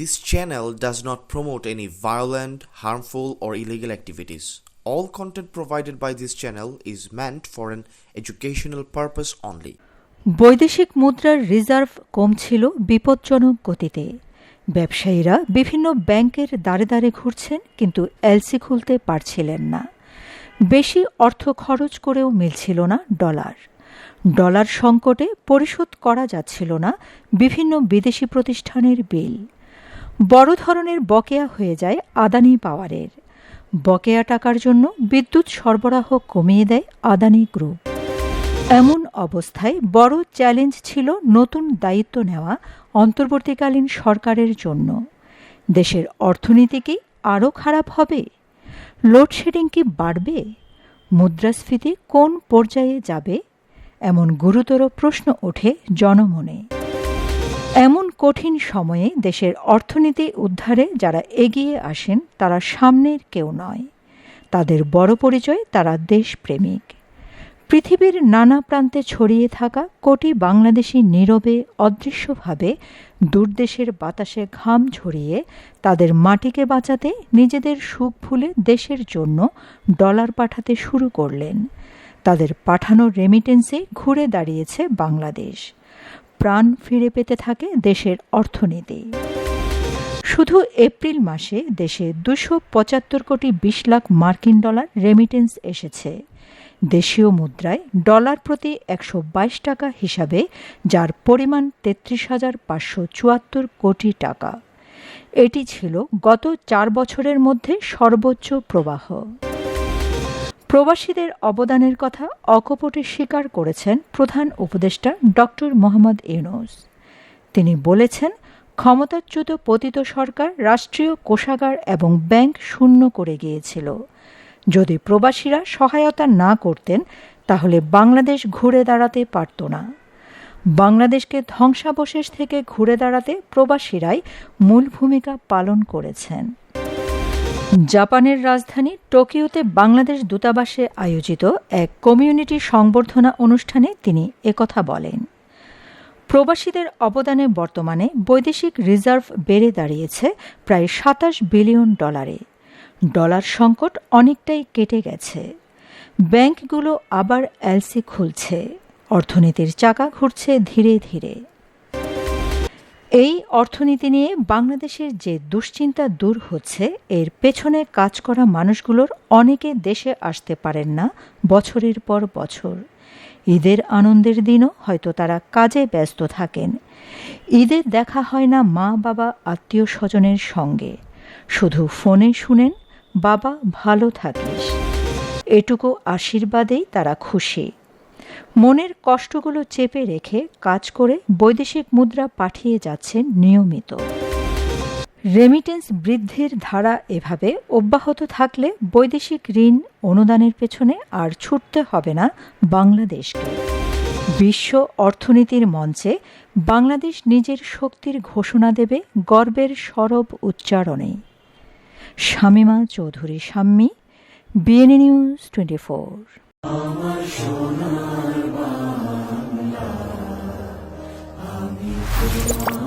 This channel does not promote any violent, harmful, or illegal activities. All content provided by this channel is meant for an educational purpose only. বৈদেশিক মুদ্রার reserve কমছিল বিপজ্জনক গতিতে ব্যবসায়ীরা বিভিন্ন ব্যাংকের দ্বারে দ্বারে ঘুরছেন কিন্তু এলসি খুলতে পারছিলেন না বেশি অর্থ খরচ করেও মিলছিল না ডলার ডলার সংকটে পরিশোধ করা যাচ্ছিল না বিভিন্ন বিদেশি প্রতিষ্ঠানের বিল বড় ধরনের বকেয়া হয়ে যায় আদানি পাওয়ারের। বকেয়া টাকার জন্য বিদ্যুৎ সরবরাহ কমিয়ে দেয় আদানি গ্রুপ। এমন অবস্থায় বড় চ্যালেঞ্জ ছিল নতুন দায়িত্ব নেওয়া অন্তর্বর্তীকালীন সরকারের জন্য। দেশের অর্থনীতি কি আরও খারাপ হবে? লোডশেডিং কি বাড়বে? মুদ্রাস্ফীতি কোন পর্যায়ে যাবে? এমন গুরুতর প্রশ্ন ওঠে জনমনে। এমন কঠিন সময়ে দেশের অর্থনীতি উদ্ধারে যারা এগিয়ে আসেন, তারা সামনের কেউ নয়। তাদের বড় পরিচয় তারা দেশপ্রেমিক। পৃথিবীর নানা প্রান্তে ছড়িয়ে থাকা কোটি বাংলাদেশি নীরবে, অদৃশ্যভাবে দূরদেশের বাতাসে ঘাম ঝরিয়ে তাদের মাটিকে বাঁচাতে নিজেদের সুখ ভুলে দেশের জন্য ডলার পাঠাতে শুরু করলেন। তাদের পাঠানো রেমিটেন্সে ঘুরে দাঁড়িয়েছে বাংলাদেশ। প্রাণ ফিরে পেতে থাকে দেশের অর্থনীতি। শুধু এপ্রিল মাসে দেশে দুশো পঁচাত্তর কোটি বিশ লাখ মার্কিন ডলার রেমিটেন্স এসেছে। দেশীয় মুদ্রায় ডলার প্রতি একশো বাইশ টাকা হিসাবে, যার পরিমাণ তেত্রিশ হাজার পাঁচশো চুয়াত্তর কোটি টাকা। এটি ছিল গত চার বছরের মধ্যে সর্বোচ্চ প্রবাহ। প্রবাসীদের অবদানের কথা অকপটে স্বীকার করেছেন প্রধান উপদেষ্টা ডক্টর মোহাম্মদ ইউনুস। তিনি বলেছেন, ক্ষমতাচ্যুত পতিত সরকার রাষ্ট্রীয় কোষাগার এবং ব্যাংক শূন্য করে গিয়েছিল। যদি প্রবাসীরা সহায়তা না করতেন, তাহলে বাংলাদেশ ঘুরে দাঁড়াতে পারত না। বাংলাদেশকে ধ্বংসাবশেষ থেকে ঘুরে দাঁড়াতে প্রবাসীরাই মূল ভূমিকা পালন করেছেন। জাপানের রাজধানী টোকিওতে বাংলাদেশ দূতাবাসে আয়োজিত এক কমিউনিটি সংবর্ধনা অনুষ্ঠানে তিনি একথা বলেন। প্রবাসীদের অবদানে বর্তমানে বৈদেশিক রিজার্ভ বেড়ে দাঁড়িয়েছে প্রায় সাতাশ বিলিয়ন ডলারে। ডলার সংকট অনেকটাই কেটে গেছে। ব্যাংকগুলো আবার এলসি খুলছে। অর্থনীতির চাকা ঘুরছে ধীরে ধীরে। এই অর্থনীতি নিয়ে বাংলাদেশের যে দুশ্চিন্তা দূর হচ্ছে, এর পেছনে কাজ করা মানুষগুলোর অনেকে দেশে আসতে পারেন না বছরের পর বছর। ঈদের আনন্দের দিনও হয়তো তারা কাজে ব্যস্ত থাকেন। ঈদের দেখা হয় না মা, বাবা, আত্মীয় স্বজনের সঙ্গে। শুধু ফোনে শুনেন, বাবা ভালো থাকিস। এটুকু আশীর্বাদেই তারা খুশি। মনের কষ্টগুলো চেপে রেখে কাজ করে বৈদেশিক মুদ্রা পাঠিয়ে যাচ্ছেন নিয়মিত। রেমিটেন্স বৃদ্ধির ধারা এভাবে অব্যাহত থাকলে বৈদেশিক ঋণ অনুদানের পেছনে আর ছুটতে হবে না বাংলাদেশকে। বিশ্ব অর্থনীতির মঞ্চে বাংলাদেশ নিজের শক্তির ঘোষণা দেবে গর্বের সরব উচ্চারণে। Shamima Chowdhury, Shammi, BNA news twenty four. আমার সোনার আমি তোমার